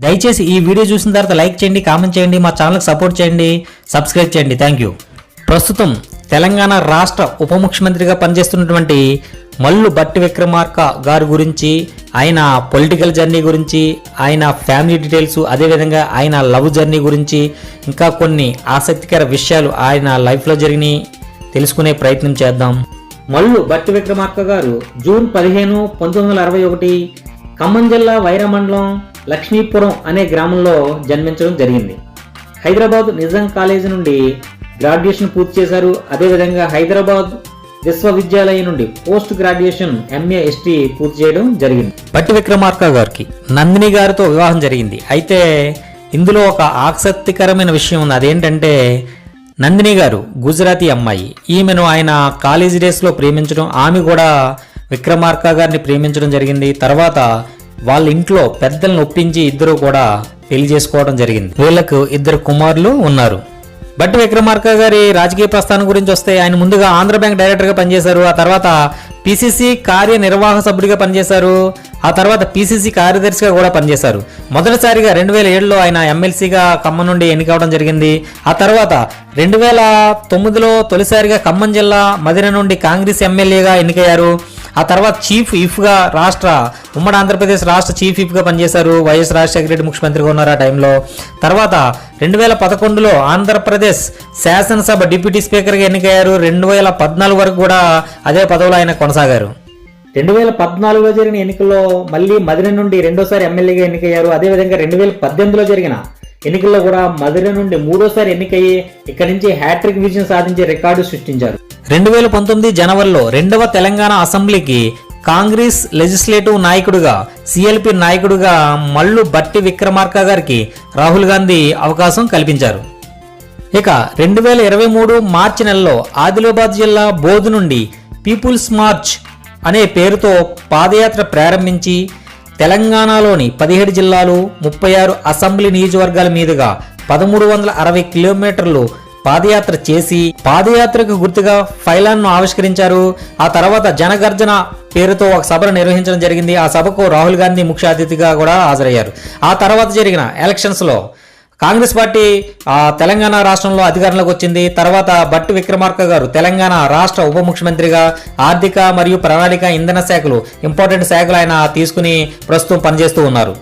దయచేసి ఈ వీడియో చూసిన తర్వాత లైక్ చేయండి కామెంట్ చేయండి మా ఛానల్కి సపోర్ట్ చేయండి సబ్స్క్రైబ్ చేయండి. థ్యాంక్ యూ ప్రస్తుతం తెలంగాణ రాష్ట్ర ఉప ముఖ్యమంత్రిగా పనిచేస్తున్నటువంటి మల్లు భట్టి విక్రమార్క గారి గురించి ఆయన పొలిటికల్ జర్నీ గురించి ఆయన ఫ్యామిలీ డీటెయిల్స్ అదేవిధంగా ఆయన లవ్ జర్నీ గురించి ఇంకా కొన్ని ఆసక్తికర విషయాలు ఆయన లైఫ్లో జరిగినాయి. తెలుసుకునే ప్రయత్నం చేద్దాం. మల్లు భట్టి విక్రమార్క గారు జూన్ పదిహేను పంతొమ్మిది వందల అరవై ఒకటి ఖమ్మం జిల్లా వైరా మండలం లక్ష్మీపురం అనే గ్రామంలో జన్మించడం జరిగింది. హైదరాబాద్ నిజాం కాలేజీ నుండి గ్రాడ్యుయేషన్ పూర్తి చేశారు. అదేవిధంగా హైదరాబాద్ విశ్వవిద్యాలయం నుండి పోస్ట్ గ్రాడ్యుయేషన్ ఎంఏ ఎస్టీ పూర్తి చేయడం జరిగింది. పట్టి విక్రమార్క గారికి నందిని గారితో వివాహం జరిగింది. అయితే ఇందులో ఒక ఆసక్తికరమైన విషయం ఉంది. అదేంటంటే నందిని గారు గుజరాతీ అమ్మాయి. ఈమెను ఆయన కాలేజీ డేస్లో ప్రేమించడం. ఆమె కూడా విక్రమార్క గారిని ప్రేమించడం జరిగింది. తర్వాత వాళ్ళ ఇంట్లో పెద్దలను ఒప్పించి ఇద్దరు కూడా పెళ్ళి చేసుకోవడం జరిగింది. వీళ్ళకు ఇద్దరు కుమారులు ఉన్నారు. బట్ విక్రమార్క గారి రాజకీయ ప్రస్థానం గురించి వస్తే ఆయన ముందుగా ఆంధ్ర బ్యాంక్ డైరెక్టర్గా పనిచేశారు. ఆ తర్వాత పిసిసి కార్యనిర్వాహక సభ్యుడిగా పనిచేశారు. ఆ తర్వాత పిసిసి కార్యదర్శిగా కూడా పనిచేశారు. మొదటిసారిగా రెండు వేల ఏడులో ఆయన ఎమ్మెల్సీగా ఖమ్మం నుండి ఎన్నికవడం జరిగింది. ఆ తర్వాత రెండు వేల తొమ్మిదిలో తొలిసారిగా ఖమ్మం జిల్లా మదిన నుండి కాంగ్రెస్ ఎమ్మెల్యేగా ఎన్నికయ్యారు. ఆ తర్వాత చీఫ్ ఇఫ్గా రాష్ట్ర ఉమ్మడి ఆంధ్రప్రదేశ్ రాష్ట్ర చీఫ్ ఇఫ్గా పనిచేశారు వైఎస్ రాజశేఖర రెడ్డి ముఖ్యమంత్రిగా ఉన్నారు ఆ టైంలో. తర్వాత రెండు వేల పదకొండులో ఆంధ్రప్రదేశ్ శాసనసభ డిప్యూటీ స్పీకర్గా ఎన్నికయ్యారు. రెండు వేల పద్నాలుగు వరకు కూడా అదే పదవిలో ఆయన కొనసాగారు. రెండు వేల పద్నాలుగులో జరిగిన ఎన్నికల్లో మళ్ళీ మదిర నుండి రెండోసారి ఎమ్మెల్యేగా ఎన్నికయ్యారు. అదేవిధంగా రెండు వేల పద్దెనిమిదిలో జరిగిన ఎన్నికల్లో కూడా మధుర నుండి మూడోసారి ఎన్నికయ్యి ఇక్కడి నుంచి హ్యాట్రిక్ విజయం సాధించే రికార్డు సృష్టించారు. రెండు వేల పంతొమ్మిది జనవరిలో రెండవ తెలంగాణ అసెంబ్లీకి కాంగ్రెస్ లెజిస్లేటివ్ నాయకుడిగా సిఎల్పి నాయకుడిగా మల్లు బట్టి విక్రమార్క గారికి రాహుల్ గాంధీ అవకాశం కల్పించారు. ఇక రెండు వేల ఇరవై మూడు మార్చి నెలలో ఆదిలాబాద్ జిల్లా బోధు నుండి పీపుల్స్ మార్చ్ అనే పేరుతో పాదయాత్ర ప్రారంభించి తెలంగాణలోని పదిహేడు జిల్లాలు ముప్పై ఆరు అసెంబ్లీ నియోజకవర్గాల మీదుగా పదమూడు వందల అరవై కిలోమీటర్లు పాదయాత్ర చేసి పాదయాత్రకు గుర్తుగా ఫైలాన్ను ఆవిష్కరించారు. ఆ తర్వాత జనగర్జన పేరుతో ఒక సభను నిర్వహించడం జరిగింది. ఆ సభకు రాహుల్ గాంధీ ముఖ్య అతిథిగా కూడా హాజరయ్యారు. ఆ తర్వాత జరిగిన ఎలక్షన్స్లో కాంగ్రెస్ పార్టీ తెలంగాణ రాష్ట్రంలో అధికారంలోకి వచ్చింది. తర్వాత బట్టి విక్రమార్క గారు తెలంగాణ రాష్ట్ర ఉప ముఖ్యమంత్రిగా ఆర్థిక మరియు ప్రణాళిక ఇంధన శాఖలు ఇంపార్టెంట్ శాఖలు ఆయన తీసుకుని ప్రస్తుతం పనిచేస్తూ ఉన్నారు.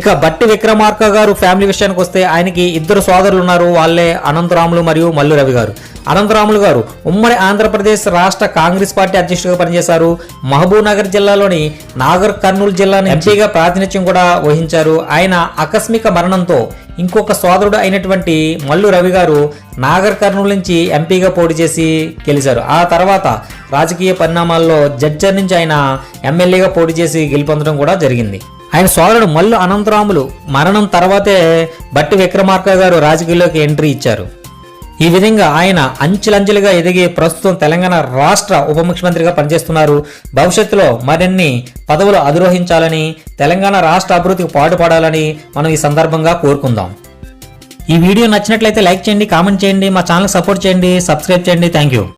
ఇక బట్టి విక్రమార్క గారు ఫ్యామిలీ విషయానికి వస్తే ఆయనకి ఇద్దరు సోదరులు ఉన్నారు. వాళ్ళే అనంతరాములు మరియు మల్లు రవి గారు. అనంతరాములు గారు ఉమ్మడి ఆంధ్రప్రదేశ్ రాష్ట్ర కాంగ్రెస్ పార్టీ అధ్యక్షుడిగా పనిచేశారు. మహబూబ్ నగర్ జిల్లాలోని నాగర్ కర్నూలు జిల్లాను ఎంపీగా ప్రాతినిధ్యం కూడా వహించారు. ఆయన ఆకస్మిక మరణంతో ఇంకొక సోదరుడు అయినటువంటి మల్లు రవి గారు నాగర్ కర్నూలు నుంచి ఎంపీగా పోటీ చేసి గెలిచారు. ఆ తర్వాత రాజకీయ పరిణామాల్లో జడ్జర్ నుంచి ఆయన ఎమ్మెల్యేగా పోటీ చేసి గెలుపొందడం కూడా జరిగింది. ఆయన సోదరుడు మల్లు అనంతరాములు మరణం తర్వాతే బట్టి విక్రమార్క గారు రాజకీయాల్లోకి ఎంట్రీ ఇచ్చారు. ఈ విధంగా ఆయన అంచెలంచెలుగా ఎదిగి ప్రస్తుతం తెలంగాణ రాష్ట్ర ఉప ముఖ్యమంత్రిగా పనిచేస్తున్నారు. భవిష్యత్తులో మరిన్ని పదవులు అధిరోహించాలని తెలంగాణ రాష్ట్ర అభివృద్ధికి పాటుపడాలని మనం ఈ సందర్భంగా కోరుకుందాం. ఈ వీడియో నచ్చినట్లయితే లైక్ చేయండి కామెంట్ చేయండి మా ఛానల్ సపోర్ట్ చేయండి సబ్స్క్రైబ్ చేయండి. Thank you.